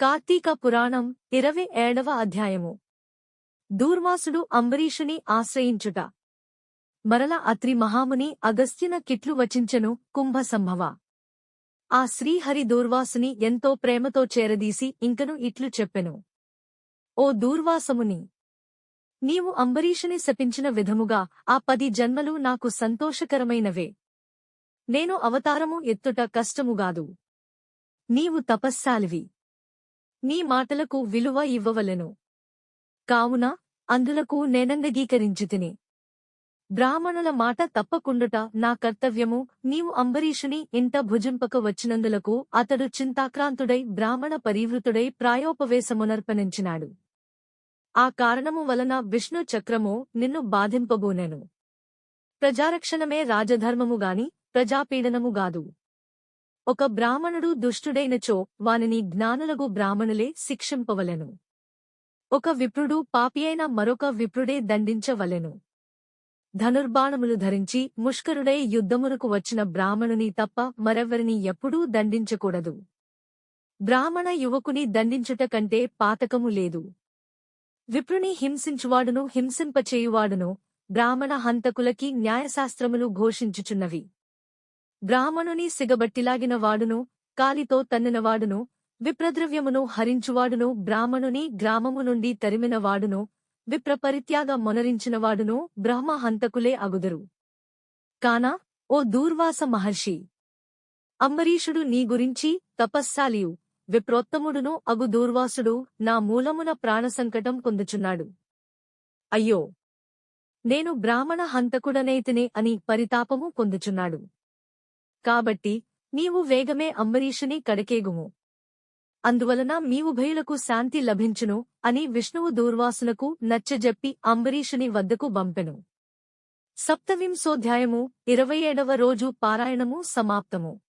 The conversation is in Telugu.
కార్తీక పురాణం ఇరవై ఏడవ అధ్యాయము. దూర్వాసుడు అంబరీషుని ఆశ్రయించుట. మరల అత్రి మహాముని అగస్త్యన కిట్లు వచించెను కుంభ సంభవ ఆ శ్రీహరి దూర్వాసుని ఎంతో ప్రేమతో చేరదీసి ఇంకను ఇట్లు చెప్పెను. ఓ దూర్వాసముని నీవు అంబరీషుని శపించిన విధముగా ఆ పది జన్మలు నాకు సంతోషకరమైనవే. నేను అవతారము ఎత్తుట కష్టముగాదు నీవు తపస్సాలివి. నీ మాటలకు విలువ ఇవ్వవలెను. కావున అందులకు నేనంగీకరించితిని. బ్రాహ్మణుల మాట తప్పకుండుట నా కర్తవ్యము. నీవు అంబరీషుని ఇంట భుజింపక వచ్చినందులకు అతడు చింతాక్రాంతుడై బ్రాహ్మణ పరివృతుడై ప్రాయోపవేశమునర్పణించినాడు. ఆ కారణము వలన విష్ణు చక్రము నిన్ను బాధింపబోనెను. ప్రజారక్షణమే రాజధర్మముగాని ప్రజాపీడనముగాదు ఒక బ్రాహ్మణుడు దుష్టుడైనచో వానిని జ్ఞానులగు బ్రాహ్మణులే శిక్షింపవలెను. ఒక విప్రుడు పాపియైన మరొక విప్రుడే దండించవలెను. ధనుర్బాణములు ధరించి ముష్కరుడై యుద్ధమునకు వచ్చిన బ్రాహ్మణుని తప్ప మరెవ్వరిని ఎప్పుడూ దండించకూడదు. బ్రాహ్మణ యువకుని దండించుట కంటే పాతకము లేదు. విప్రుని హింసించువాడును హింసింపచేయువాడును బ్రాహ్మణ హంతకులకి న్యాయశాస్త్రములు ఘోషించుచున్నవి. బ్రాహ్మణుని సిగబట్టిలాగిన వాడును కాలితో తన్నినవాడును విప్రద్రవ్యమును హరించువాడును బ్రాహ్మణుని గ్రామము నుండి తరిమినవాడును విప్రపరిత్యాగ మొనరించినవాడును బ్రహ్మ హంతకులే అగుదరు. కానా ఓ దూర్వాస మహర్షి! అంబరీషుడు నీ గురించి తపస్సాలియు విప్రోత్తముడును అగు దూర్వాసుడు నా మూలమున ప్రాణసంకటం పొందుచున్నాడు. అయ్యో! నేను బ్రాహ్మణ హంతకుడనైతినే అని పరితాపము పొందుచున్నాడు. కాబట్టి నీవు వేగమే అంబరీషుని కడకేగుము. అందువలన మీ ఉభయులకు శాంతి లభించును అని విష్ణువు దూర్వాసులకు నచ్చజెప్పి అంబరీషుని వద్దకు పంపెను. సప్తవింశోధ్యాయము ఇరవై ఏడవ రోజు పారాయణము సమాప్తము.